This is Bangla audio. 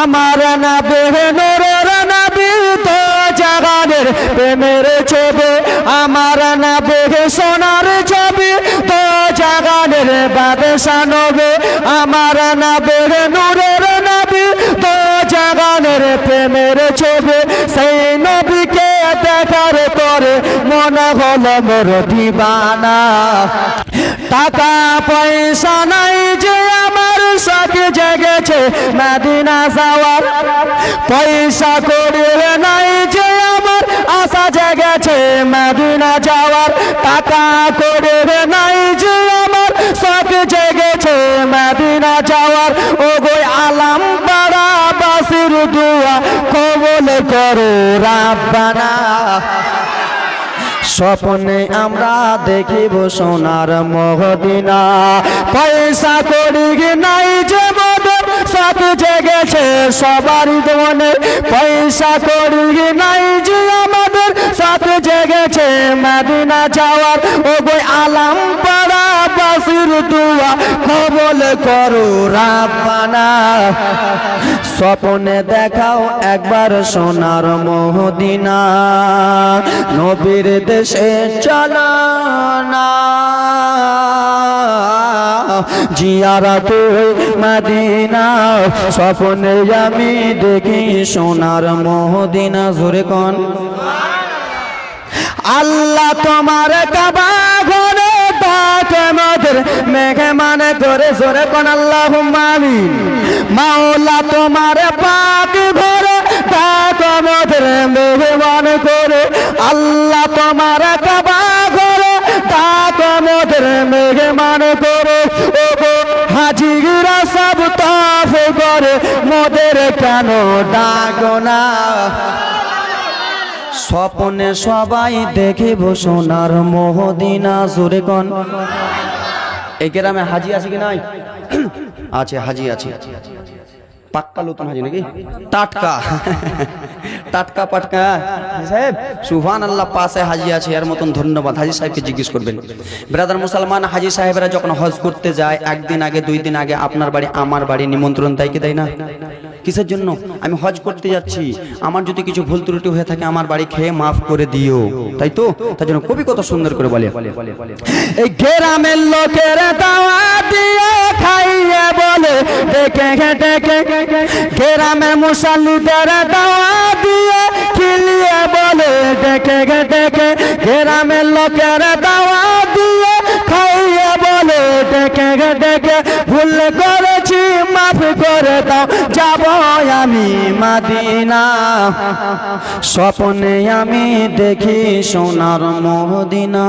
আমার না বেহনোর নাবি তো জাগানের প্রেমের ছবি। আমার না বেহে সোনার ছবি তো জাগানের বাদশা নবে। আমার না বেহে নূরের নবী তো জাগানের প্রেমের ছবি। সেই নবীকে দেখার মোর দিবানা। টাকা পয়সা নাই যে আমার সাথে জেগেছে মদিনা যাওয়ার। পয়সা করে নাই যে আমার আশা জেগেছে মদিনা যাওয়ার। টাকা করে নাই যে আমার সাথে জেগেছে মদিনা যাওয়ার। ও গো আলাম পাড়া বাসির দুয়া কবল করো রাব্বানা। স্বপ্নে আমরা দেখিব সোনার মহদিনা। পয়সা করি নাই যে মদন, সাথ জেগেছে সবার মনে পয়সা করি নাই যে আমাদের, সাথ জেগেছে মাদিনা যাওয়ার। ও বই আলাম বাসির দুয়া কবল করো রাব্বানা। স্বপ্নে দেখাও একবার সোনার মহদিনা। নবীর দেশে চলা না জিয়ারা তুই মদিনা। স্বপ্নে আমি দেখি সোনার মহদিনা। জোরে কন। আল্লাহ তোমার কাবা মদের মেঘে মানে করে জোরে কোন আল্লাহ আমিন। মাওলা তোমার পাক ঘরে ডাকে মদের মেঘে মানে করে। আল্লাহ তোমার কাবা ঘরে ডাকে মদের মেঘে মানে করে হাজিরা সব তাফ করে, মোদের কেন স্বপনে সবাই দেখিব সোনার মোহদিনা জোরে কন। এই গ্রামে হাজি আছে কি নাই? আছে হাজি আছে। পাক্কা হাজি নাকি? টাটকা। টাটকা পাটকা। সাহেব সুভান আল্লাহ পাশে হাজি আছে, এর মতন ধন্যবাদ। হাজি সাহেবকে জিজ্ঞেস করবেন। ব্রাদার মুসলমান হাজি সাহেবরা যখন হজ করতে যায়, একদিন আগে, দুই দিন আগে আপনার বাড়ি, আমার বাড়ি নিমন্ত্রণ কি না? কিসের জন্য? আমি হজ করতে যাচ্ছি। আমার যদি কিছু ভুল ত্রুটি হয়ে থাকে, আমার বাড়ি খেয়ে মাফ করে দিও। তাই তো? তার জন্য কবি কত সুন্দর করে বলে। এই গ্রামের লোকের দাওয়া দিয়ে খাইয়ে বলে, দেখে ডেকে গ্রামের মুসাল্লিদের দাওয়া দিয়ে খিলিয়ে বলে ডেকে ডেকে গ্রামের লোকের দাওয়া দিয়ে খাইয়ে বলে ডেকে ডেকে ভুল করেছি, মাফ করে দাও, যাব আমি মাদিনা। স্বপ্নে আমি দেখি সোনার মহদিনা